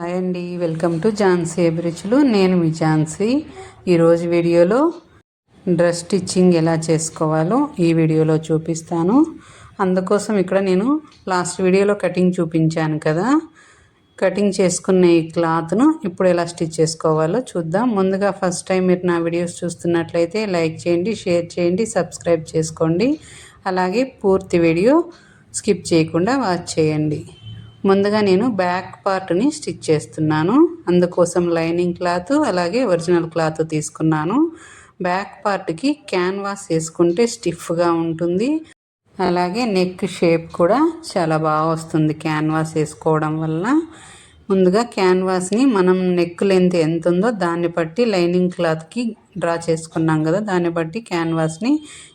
Hi అండి welcome to Jhansi అభిరుచులు. నేను మీ ఝాన్సీ. ఈరోజు వీడియోలో డ్రెస్ స్టిచ్చింగ్ ఎలా చేసుకోవాలో ఈ వీడియోలో చూపిస్తాను. అందుకోసం ఇక్కడ నేను లాస్ట్ వీడియోలో కటింగ్ చూపించాను కదా. కటింగ్ చేసుకున్న ఈ క్లాత్ను ఇప్పుడు ఎలా స్టిచ్ చేసుకోవాలో చూద్దాం. ముందుగా ఫస్ట్ టైం మీరు నా వీడియోస్ చూస్తున్నట్లయితే లైక్ చేయండి షేర్ చేయండి సబ్స్క్రైబ్ చేసుకోండి. అలాగే పూర్తి వీడియో స్కిప్ చేయకుండా వాచ్ చేయండి. ముందుగా నేను బ్యాక్ పార్ట్ని స్టిచ్ చేస్తున్నాను. అందుకోసం లైనింగ్ క్లాత్ అలాగే ఒరిజినల్ క్లాత్ తీసుకున్నాను. బ్యాక్ పార్ట్కి క్యాన్వాస్ వేసుకుంటే స్టిఫ్గా ఉంటుంది. అలాగే నెక్ షేప్ కూడా చాలా బాగా వస్తుంది క్యాన్వాస్ వేసుకోవడం వల్ల. ముందుగా క్యాన్వాస్ని మనం నెక్ లెంత్ ఎంత ఉందో దాన్ని బట్టి లైనింగ్ క్లాత్కి డ్రా చేసుకున్నాం కదా దాన్ని బట్టి క్యాన్వాస్ని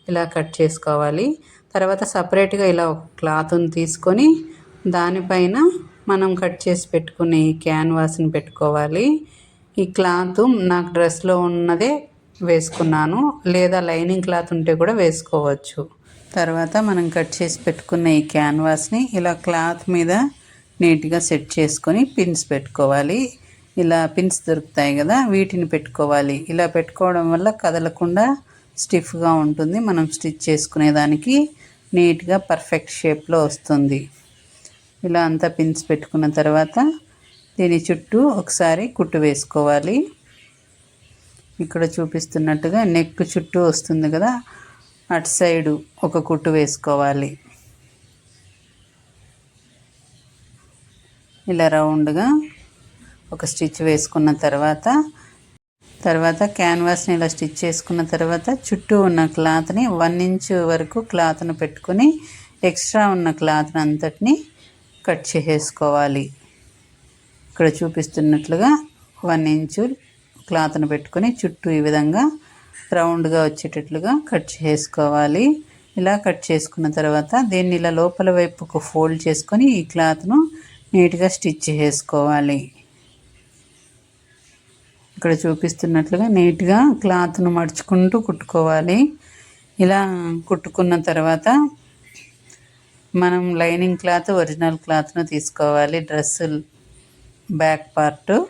ఇలా కట్ చేసుకోవాలి. తర్వాత సపరేట్గా ఇలా ఒక క్లాత్ని తీసుకొని దానిపైన మనం కట్ చేసి పెట్టుకునే ఈ క్యాన్వాస్ని పెట్టుకోవాలి. ఈ క్లాత్ నాకు డ్రెస్లో ఉన్నదే వేసుకున్నాను. లేదా లైనింగ్ క్లాత్ ఉంటే కూడా వేసుకోవచ్చు. తర్వాత మనం కట్ చేసి పెట్టుకున్న ఈ క్యాన్వాస్ని ఇలా క్లాత్ మీద నీట్గా సెట్ చేసుకొని పిన్స్ పెట్టుకోవాలి. ఇలా పిన్స్ దొరుకుతాయి కదా వీటిని పెట్టుకోవాలి. ఇలా పెట్టుకోవడం వల్ల కదలకుండా స్టిఫ్గా ఉంటుంది. మనం స్టిచ్ చేసుకునేదానికి నీట్గా పర్ఫెక్ట్ షేప్లో వస్తుంది. ఇలా అంతా పిన్స్ పెట్టుకున్న తర్వాత దీని చుట్టూ ఒకసారి కుట్టు వేసుకోవాలి. ఇక్కడ చూపిస్తున్నట్టుగా నెక్ చుట్టూ వస్తుంది కదా అటు సైడు ఒక కుట్టు వేసుకోవాలి. ఇలా రౌండ్గా ఒక స్టిచ్ వేసుకున్న తర్వాత తర్వాత క్యాన్వాస్ని ఇలా స్టిచ్ చేసుకున్న తర్వాత చుట్టూ ఉన్న క్లాత్ని వన్ ఇంచ్ వరకు క్లాత్ను పెట్టుకొని ఎక్స్ట్రా ఉన్న క్లాత్ని అంతటిని కట్ చేసేసుకోవాలి. ఇక్కడ చూపిస్తున్నట్లుగా వన్ ఇంచు క్లాత్ను పెట్టుకొని చుట్టూ ఈ విధంగా రౌండ్గా వచ్చేటట్లుగా కట్ చేసుకోవాలి ఇలా కట్ చేసుకున్న తర్వాత దీన్ని ఇలా లోపల వైపుకు ఫోల్డ్ చేసుకొని ఈ క్లాత్ను నీట్గా స్టిచ్ చేసుకోవాలి. ఇక్కడ చూపిస్తున్నట్లుగా నీట్గా క్లాత్ను మడుచుకుంటూ కుట్టుకోవాలి. ఇలా కుట్టుకున్న తర్వాత మనం లైనింగ్ క్లాత్ ఒరిజినల్ క్లాత్ను తీసుకోవాలి. Dress back part.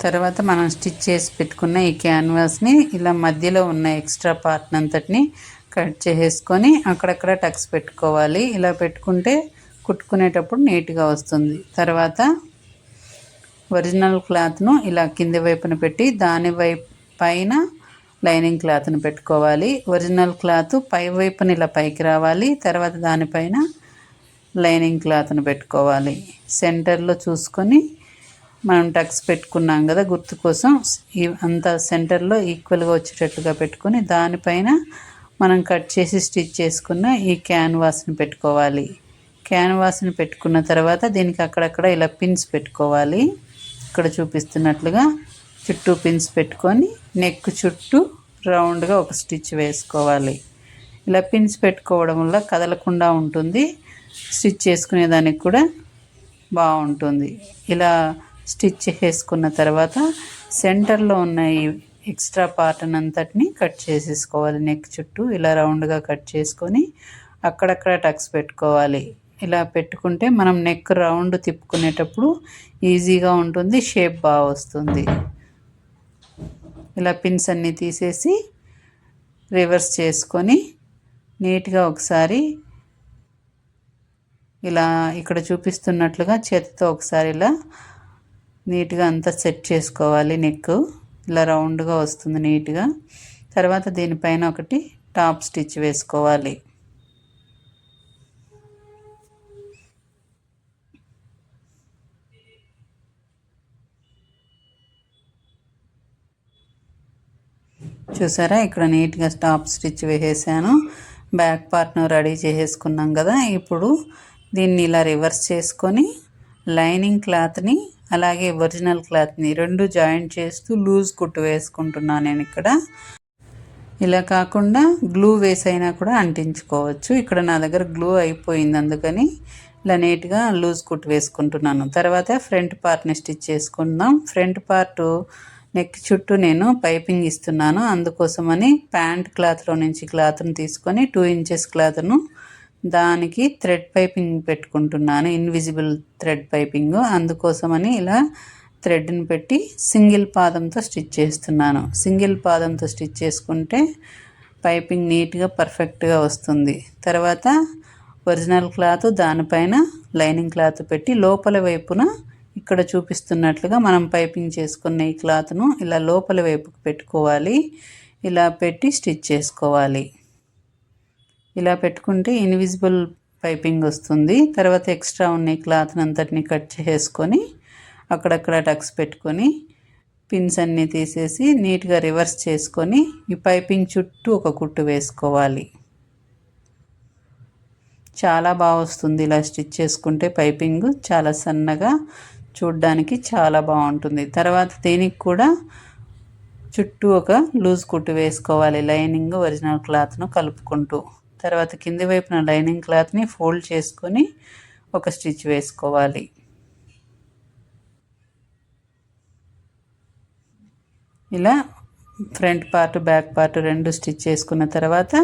తర్వాత మనం స్టిచ్ చేసి పెట్టుకున్న ఈ క్యాన్వాస్ని ఇలా మధ్యలో ఉన్న ఎక్స్ట్రా పార్ట్ అంతటిని కట్ చేసేసుకొని అక్కడక్కడ టక్స్ పెట్టుకోవాలి. ఇలా పెట్టుకుంటే కుట్టుకునేటప్పుడు నీట్గా వస్తుంది. తర్వాత ఒరిజినల్ క్లాత్ను ఇలా కింది వైపున పెట్టి దాని వైపు పైన లైనింగ్ క్లాత్ని పెట్టుకోవాలి. ఒరిజినల్ క్లాత్ పై వైపున ఇలా పైకి రావాలి. తర్వాత దానిపైన లైనింగ్ క్లాత్ని పెట్టుకోవాలి. సెంటర్లో చూసుకొని మనం టక్స్ పెట్టుకున్నాం కదా గుర్తు కోసం అంత సెంటర్లో ఈక్వల్గా వచ్చేటట్టుగా పెట్టుకొని దానిపైన మనం కట్ చేసి స్టిచ్ చేసుకున్న ఈ క్యాన్వాస్ని పెట్టుకోవాలి. క్యాన్వాస్ని పెట్టుకున్న తర్వాత దీనికి అక్కడక్కడ ఇలా పిన్స్ పెట్టుకోవాలి. ఇక్కడ చూపిస్తున్నట్లుగా చుట్టూ పిన్స్ పెట్టుకొని నెక్ చుట్టూ రౌండ్గా ఒక స్టిచ్ వేసుకోవాలి. ఇలా పిన్స్ పెట్టుకోవడం వల్ల కదలకుండా ఉంటుంది. స్టిచ్ చేసుకునేదానికి కూడా బాగుంటుంది. ఇలా స్టిచ్ చేసుకున్న తర్వాత సెంటర్లో ఉన్న ఈ ఎక్స్ట్రా పార్ట్ అంతటిని కట్ చేసేసుకోవాలి. నెక్ చుట్టూ ఇలా రౌండ్గా కట్ చేసుకొని అక్కడక్కడ టక్స్ పెట్టుకోవాలి. ఇలా పెట్టుకుంటే మనం నెక్ రౌండ్ తిప్పుకునేటప్పుడు ఈజీగా ఉంటుంది షేప్ బాగా వస్తుంది. ఇలా పిన్స్ అన్నీ తీసేసి రివర్స్ చేసుకొని నీట్గా ఒకసారి ఇలా ఇక్కడ చూపిస్తున్నట్లుగా చేతితో ఒకసారి ఇలా నీట్గా అంతా సెట్ చేసుకోవాలి నెక్ ఇలా రౌండ్గా వస్తుంది నీట్గా తర్వాత దీనిపైన ఒకటి టాప్ స్టిచ్ వేసుకోవాలి. చూసారా? ఇక్కడ నీట్గా స్టాప్ స్టిచ్ వేసేసాను. బ్యాక్ పార్ట్ను రెడీ చేసేసుకున్నాం కదా. ఇప్పుడు దీన్ని ఇలా రివర్స్ చేసుకొని లైనింగ్ క్లాత్ని అలాగే ఒరిజినల్ క్లాత్ని రెండు జాయింట్ చేస్తూ లూజ్ కుట్టు వేసుకుంటున్నాను నేను ఇక్కడ. ఇలా కాకుండా గ్లూ వేసైనా కూడా అంటించుకోవచ్చు. ఇక్కడ నా దగ్గర గ్లూ అయిపోయింది అందుకని ఇలా నీట్గా లూజ్ కుట్టు వేసుకుంటున్నాను. తర్వాత ఫ్రంట్ పార్ట్ని స్టిచ్ చేసుకుందాం. ఫ్రంట్ పార్ట్ నెక్ చుట్టూ నేను పైపింగ్ ఇస్తున్నాను. అందుకోసమని ప్యాంట్ క్లాత్లో నుంచి క్లాత్ను తీసుకొని టూ ఇంచెస్ క్లాత్ను దానికి థ్రెడ్ పైపింగ్ పెట్టుకుంటున్నాను. Invisible thread piping. అందుకోసమని ఇలా థ్రెడ్ని పెట్టి సింగిల్ పాదంతో స్టిచ్ చేస్తున్నాను. సింగిల్ పాదంతో స్టిచ్ చేసుకుంటే పైపింగ్ నీట్గా పర్ఫెక్ట్గా వస్తుంది. తర్వాత ఒరిజినల్ క్లాత్ దానిపైన లైనింగ్ క్లాత్ పెట్టి లోపల వైపున ఇక్కడ చూపిస్తున్నట్లుగా మనం పైపింగ్ చేసుకున్న ఈ క్లాత్ను ఇలా లోపల వైపుకు పెట్టుకోవాలి. ఇలా పెట్టి స్టిచ్ చేసుకోవాలి. ఇలా పెట్టుకుంటే ఇన్విజిబుల్ పైపింగ్ వస్తుంది. తర్వాత ఎక్స్ట్రా ఉన్న క్లాత్ని అంతటిని కట్ చేసుకొని అక్కడక్కడ టక్స్ పెట్టుకొని పిన్స్ అన్నీ తీసేసి నీట్గా రివర్స్ చేసుకొని ఈ పైపింగ్ చుట్టూ ఒక కుట్టు వేసుకోవాలి. చాలా బాగా వస్తుంది ఇలా స్టిచ్ చేసుకుంటే పైపింగ్ చాలా సన్నగా చూడ్డానికి చాలా బాగుంటుంది. తర్వాత దీనికి కూడా చుట్టూ ఒక లూజ్ కుట్టు వేసుకోవాలి. లైనింగ్ ఒరిజినల్ క్లాత్ను కలుపుకుంటూ. తర్వాత కింది వైపున లైనింగ్ క్లాత్ని ఫోల్డ్ చేసుకొని ఒక స్టిచ్ వేసుకోవాలి. ఇలా ఫ్రంట్ పార్ట్ బ్యాక్ పార్ట్ రెండు స్టిచ్ చేసుకున్న తర్వాత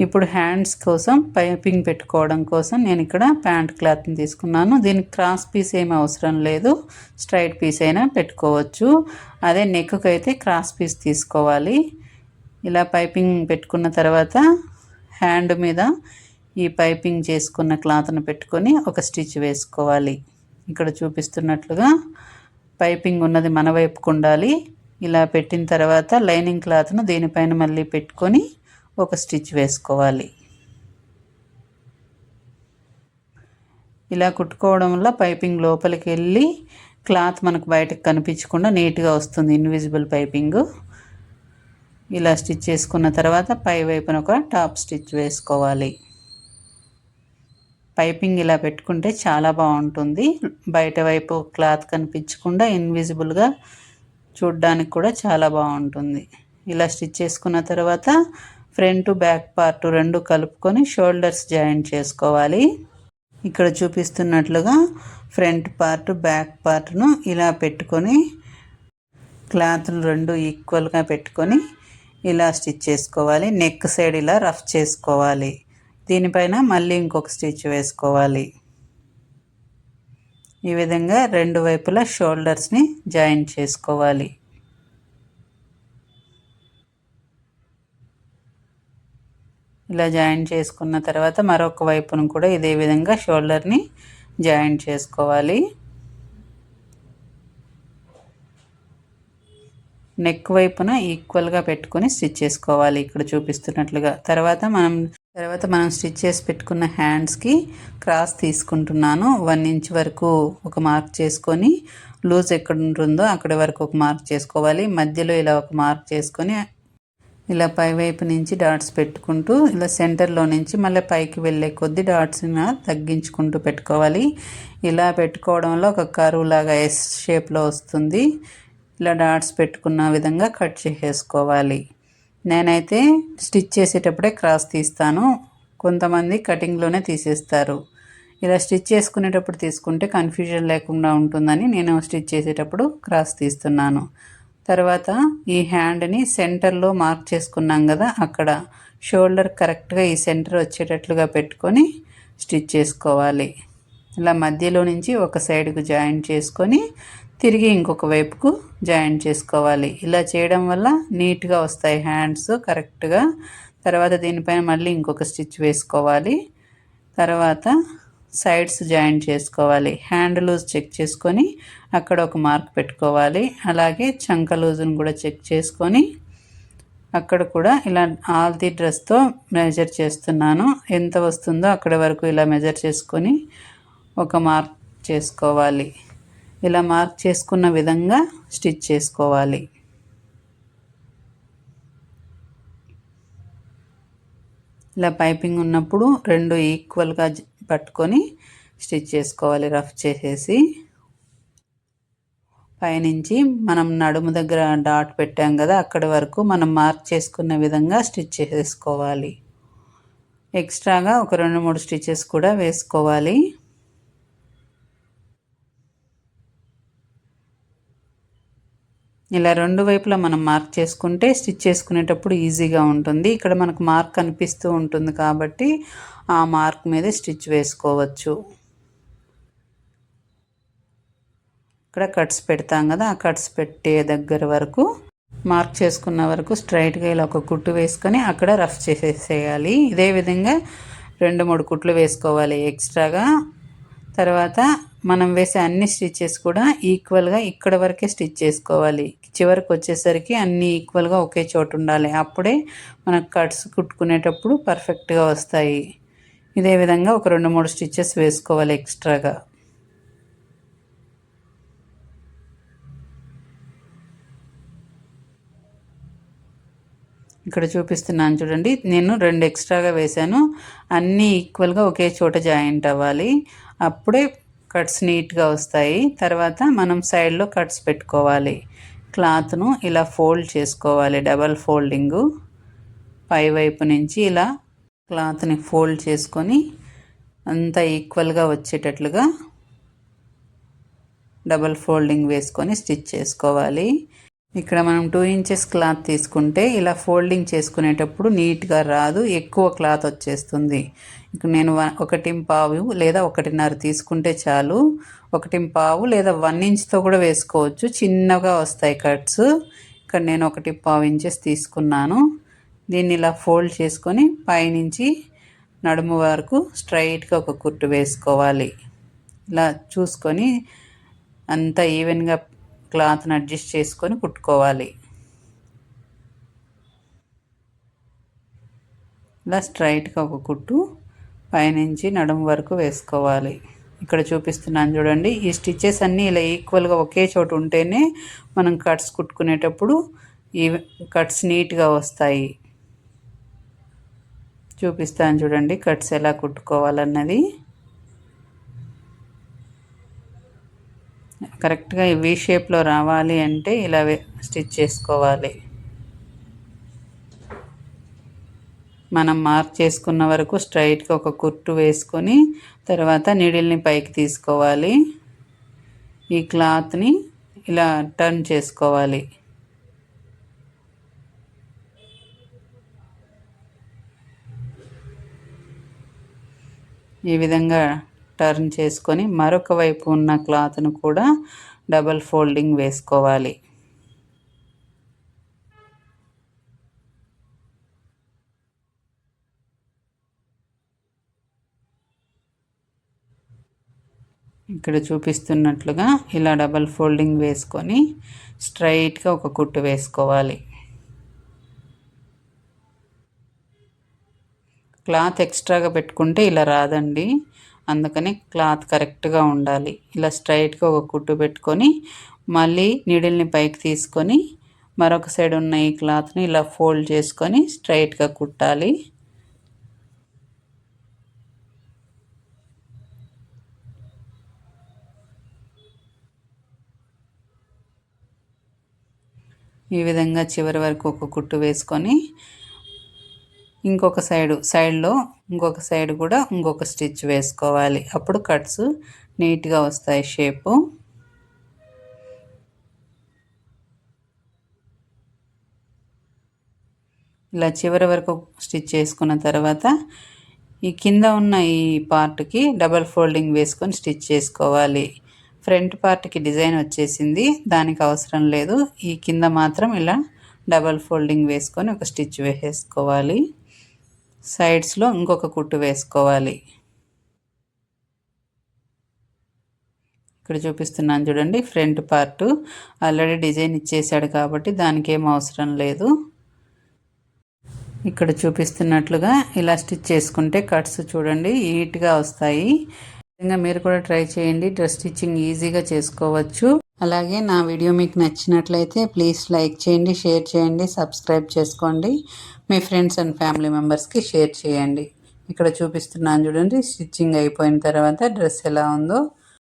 ఇప్పుడు హ్యాండ్స్ కోసం పైపింగ్ పెట్టుకోవడం కోసం నేను ఇక్కడ ప్యాంట్ క్లాత్ని తీసుకున్నాను. దీనికి క్రాస్ పీస్ ఏమి అవసరం లేదు. స్ట్రైట్ పీస్ అయినా పెట్టుకోవచ్చు. అదే నెక్కు అయితే క్రాస్ పీస్ తీసుకోవాలి. ఇలా పైపింగ్ పెట్టుకున్న తర్వాత హ్యాండ్ మీద ఈ పైపింగ్ చేసుకున్న క్లాత్ను పెట్టుకొని ఒక స్టిచ్ వేసుకోవాలి. ఇక్కడ చూపిస్తున్నట్లుగా పైపింగ్ ఉన్నది మన వైపుకు ఉండాలి. ఇలా పెట్టిన తర్వాత లైనింగ్ క్లాత్ను దీనిపైన మళ్ళీ పెట్టుకొని ఒక స్టిచ్ వేసుకోవాలి. ఇలా కుట్టుకోవడం వల్ల పైపింగ్ లోపలికి వెళ్ళి క్లాత్ మనకు బయటకు కనిపించకుండా నీట్గా వస్తుంది ఇన్విజిబుల్ పైపింగ్. ఇలా స్టిచ్ చేసుకున్న తర్వాత పై వైపున ఒక టాప్ స్టిచ్ వేసుకోవాలి. పైపింగ్ ఇలా పెట్టుకుంటే చాలా బాగుంటుంది. బయట వైపు క్లాత్ కనిపించకుండా ఇన్విజిబుల్గా చూడ్డానికి కూడా చాలా బాగుంటుంది. ఇలా స్టిచ్ చేసుకున్న తర్వాత ఫ్రంట్ బ్యాక్ పార్ట్ రెండు కలుపుకొని షోల్డర్స్ జాయింట్ చేసుకోవాలి. ఇక్కడ చూపిస్తున్నట్లుగా ఫ్రంట్ పార్ట్ బ్యాక్ పార్ట్ను ఇలా పెట్టుకొని క్లాత్లు రెండు ఈక్వల్గా పెట్టుకొని ఇలా స్టిచ్ చేసుకోవాలి. నెక్ సైడ్ ఇలా రఫ్ చేసుకోవాలి. దీనిపైన మళ్ళీ ఇంకొక స్టిచ్ వేసుకోవాలి. ఈ విధంగా రెండు వైపులా షోల్డర్స్ని జాయిన్ చేసుకోవాలి. ఇలా జాయిన్ చేసుకున్న తర్వాత మరొక వైపును కూడా ఇదే విధంగా షోల్డర్ని జాయిన్ చేసుకోవాలి. నెక్ వైపున ఈక్వల్గా పెట్టుకొని స్టిచ్ చేసుకోవాలి. ఇక్కడ చూపిస్తున్నట్లుగా. తర్వాత మనం తర్వాత మనం స్టిచ్ చేసి పెట్టుకున్న హ్యాండ్స్కి క్రాస్ తీసుకుంటున్నాను. వన్ ఇంచ్ వరకు ఒక మార్క్ చేసుకొని లూజ్ ఎక్కడ ఉంటుందో అక్కడి వరకు ఒక మార్క్ చేసుకోవాలి. మధ్యలో ఇలా ఒక మార్క్ చేసుకొని ఇలా పై వైపు నుంచి డాట్స్ పెట్టుకుంటూ ఇలా సెంటర్లో నుంచి మళ్ళీ పైకి వెళ్ళే కొద్ది డాట్స్ని తగ్గించుకుంటూ పెట్టుకోవాలి. ఇలా పెట్టుకోవడంలో ఒక కరువు లాగా ఎస్ షేప్లో వస్తుంది. ఇలా డాట్స్ పెట్టుకున్న విధంగా కట్ చేసేసుకోవాలి. నేనైతే స్టిచ్ చేసేటప్పుడే క్రాస్ తీస్తాను. కొంతమంది కటింగ్లోనే తీసేస్తారు. ఇలా స్టిచ్ చేసుకునేటప్పుడు తీసుకుంటే కన్ఫ్యూజన్ లేకుండా ఉంటుందని నేను స్టిచ్ చేసేటప్పుడు క్రాస్ తీస్తున్నాను. తర్వాత ఈ హ్యాండ్ని సెంటర్లో మార్క్ చేసుకున్నాం కదా అక్కడ. షోల్డర్ కరెక్ట్గా ఈ సెంటర్ వచ్చేటట్లుగా పెట్టుకొని స్టిచ్ చేసుకోవాలి. ఇలా మధ్యలో నుంచి ఒక సైడ్కు జాయింట్ చేసుకొని తిరిగి ఇంకొక వైపుకు జాయింట్ చేసుకోవాలి. ఇలా చేయడం వల్ల నీట్గా వస్తాయి హ్యాండ్స్ కరెక్ట్గా. తర్వాత దీనిపైన మళ్ళీ ఇంకొక స్టిచ్ వేసుకోవాలి. తర్వాత సైడ్స్ జాయింట్ చేసుకోవాలి. హ్యాండ్ లూజ్ చెక్ చేసుకొని అక్కడ ఒక మార్క్ పెట్టుకోవాలి. అలాగే చంక లూజ్ని కూడా చెక్ చేసుకొని అక్కడ కూడా ఇలా ఆల్ ది డ్రెస్తో మెజర్ చేస్తున్నాను. ఎంత వస్తుందో అక్కడ వరకు ఇలా మెజర్ చేసుకొని ఒక మార్క్ చేసుకోవాలి. ఇలా మార్క్ చేసుకున్న విధంగా స్టిచ్ చేసుకోవాలి. ఇలా పైపింగ్ ఉన్నప్పుడు రెండు ఈక్వల్గా పట్టుకొని స్టిచ్ చేసుకోవాలి రఫ్ చేసేసి. పైనుంచి మనం నడుము దగ్గర డాట్ పెట్టాం కదా అక్కడి వరకు మనం మార్క్ చేసుకున్న విధంగా స్టిచ్ చేసుకోవాలి. ఎక్స్ట్రాగా ఒక రెండు మూడు స్టిచెస్ కూడా వేసుకోవాలి. ఇలా రెండు వైపులా మనం మార్క్ చేసుకుంటే స్టిచ్ చేసుకునేటప్పుడు ఈజీగా ఉంటుంది. ఇక్కడ మనకు మార్క్ కనిపిస్తూ ఉంటుంది కాబట్టి ఆ మార్క్ మీద స్టిచ్ వేసుకోవచ్చు. ఇక్కడ కట్స్ పెడతాం కదా ఆ కట్స్ పెట్టే దగ్గర వరకు మార్క్ చేసుకున్న వరకు స్ట్రైట్గా ఇలా ఒక కుట్టు వేసుకొని అక్కడ రఫ్ చేసేసేయాలి. ఇదే విధంగా రెండు మూడు కుట్లు వేసుకోవాలి ఎక్స్ట్రాగా తర్వాత మనం వేసే అన్ని స్టిచ్చెస్ కూడా ఈక్వల్గా ఇక్కడ వరకే స్టిచ్ చేసుకోవాలి. చివరికి వచ్చేసరికి అన్నీ ఈక్వల్గా ఒకే చోటు ఉండాలి. అప్పుడే మనకు కట్స్ కుట్టుకునేటప్పుడు పర్ఫెక్ట్గా వస్తాయి. ఇదే విధంగా ఒక రెండు మూడు స్టిచ్చెస్ వేసుకోవాలి ఎక్స్ట్రాగా. ఇక్కడ చూపిస్తున్నాను చూడండి. నేను రెండు ఎక్స్ట్రాగా వేశాను. అన్నీ ఈక్వల్గా ఒకే చోట జాయింట్ అవ్వాలి. అప్పుడే కట్స్ నీట్గా వస్తాయి. తర్వాత మనం సైడ్లో కట్స్ పెట్టుకోవాలి. క్లాత్ను ఇలా ఫోల్డ్ చేసుకోవాలి. Double folding. పై వైపు నుంచి ఇలా క్లాత్ని ఫోల్డ్ చేసుకొని అంతా ఈక్వల్గా వచ్చేటట్లుగా డబల్ ఫోల్డింగ్ వేసుకొని స్టిచ్ చేసుకోవాలి. ఇక్కడ మనం టూ ఇంచెస్ క్లాత్ తీసుకుంటే ఇలా ఫోల్డింగ్ చేసుకునేటప్పుడు నీట్గా రాదు ఎక్కువ క్లాత్ వచ్చేస్తుంది. ఇక్కడ నేను ఒకటి పావు లేదా ఒకటిన్నర తీసుకుంటే చాలు. ఒకటి పావు లేదా వన్ ఇంచ్తో కూడా వేసుకోవచ్చు. చిన్నగా వస్తాయి కట్స్ ఇక్కడ నేను ఒకటి పావు ఇంచెస్ తీసుకున్నాను. దీన్ని ఇలా ఫోల్డ్ చేసుకొని పైనుంచి నడుము వరకు స్ట్రైట్గా ఒక కుట్టు వేసుకోవాలి. ఇలా చూసుకొని అంతా ఈవెన్గా క్లాత్ని అడ్జస్ట్ చేసుకొని కుట్టుకోవాలి. ఇలా స్ట్రైట్గా ఒక కుట్టు పైనుంచి నడుము వరకు వేసుకోవాలి. ఇక్కడ చూపిస్తున్నాను చూడండి ఈ స్టిచ్చెస్ అన్నీ ఇలా ఈక్వల్గా ఒకే చోటు ఉంటేనే మనం కట్స్ కుట్టుకునేటప్పుడు ఈ కట్స్ నీట్గా వస్తాయి. చూపిస్తాను చూడండి కట్స్ ఎలా కుట్టుకోవాలన్నది. కరెక్ట్గా వి షేప్లో రావాలి అంటే ఇలా స్టిచ్ చేసుకోవాలి. మనం మార్క్ చేసుకున్న వరకు స్ట్రైట్గా ఒక కుట్టు వేసుకొని తర్వాత నీడిల్ని పైకి తీసుకోవాలి. ఈ క్లాత్ని ఇలా టర్న్ చేసుకోవాలి. ఈ విధంగా టర్న్ చేసుకొని మరొక వైపు ఉన్న క్లాత్ను కూడా డబల్ ఫోల్డింగ్ వేసుకోవాలి. ఇక్కడ చూపిస్తున్నట్లుగా ఇలా డబల్ ఫోల్డింగ్ వేసుకొని స్ట్రైట్గా ఒక కుట్టు వేసుకోవాలి. క్లాత్ ఎక్స్ట్రాగా పెట్టుకుంటే ఇలా రాదండి. అందుకని క్లాత్ కరెక్ట్గా ఉండాలి. ఇలా స్ట్రైట్గా ఒక కుట్టు పెట్టుకొని మళ్ళీ నీడిల్ని పైకి తీసుకొని మరొక సైడ్ ఉన్న ఈ క్లాత్ని ఇలా ఫోల్డ్ చేసుకొని స్ట్రైట్గా కుట్టాలి. ఈ విధంగా చివరి వరకు ఒక కుట్టు వేసుకొని ఇంకొక సైడు సైడ్లో ఇంకొక సైడ్ కూడా ఇంకొక స్టిచ్ వేసుకోవాలి. అప్పుడు కట్స్ నీట్గా వస్తాయి షేపు ఇలా చివరి వరకు స్టిచ్ చేసుకున్న తర్వాత ఈ కింద ఉన్న ఈ పార్ట్కి డబల్ ఫోల్డింగ్ వేసుకొని స్టిచ్ చేసుకోవాలి ఫ్రంట్ పార్ట్కి డిజైన్ వచ్చేసింది. దానికి అవసరం లేదు. ఈ కింద మాత్రం ఇలా డబల్ ఫోల్డింగ్ వేసుకొని ఒక స్టిచ్ వేసేసుకోవాలి సైడ్స్లో ఇంకొక కుట్టు వేసుకోవాలి. ఇక్కడ చూపిస్తున్నాను చూడండి ఫ్రంట్ పార్ట్. ఆల్రెడీ డిజైన్ ఇచ్చేసాడు కాబట్టి దానికి ఏం అవసరం లేదు. ఇక్కడ చూపిస్తున్నట్లుగా ఇలా స్టిచ్ చేసుకుంటే కట్స్ చూడండి నీట్గా వస్తాయి. విధంగా మీరు కూడా ట్రై చేయండి డ్రెస్ స్టిచ్చింగ్ ఈజీగా చేసుకోవచ్చు. అలాగే నా వీడియో మీకు నచ్చినట్లయితే ప్లీజ్ లైక్ చేయండి షేర్ చేయండి సబ్స్క్రైబ్ చేసుకోండి. మీ ఫ్రెండ్స్ అండ్ ఫ్యామిలీ మెంబర్స్కి షేర్ చేయండి. ఇక్కడ చూపిస్తున్నాను చూడండి స్టిచ్చింగ్ అయిపోయిన తర్వాత డ్రెస్ ఎలా ఉందో.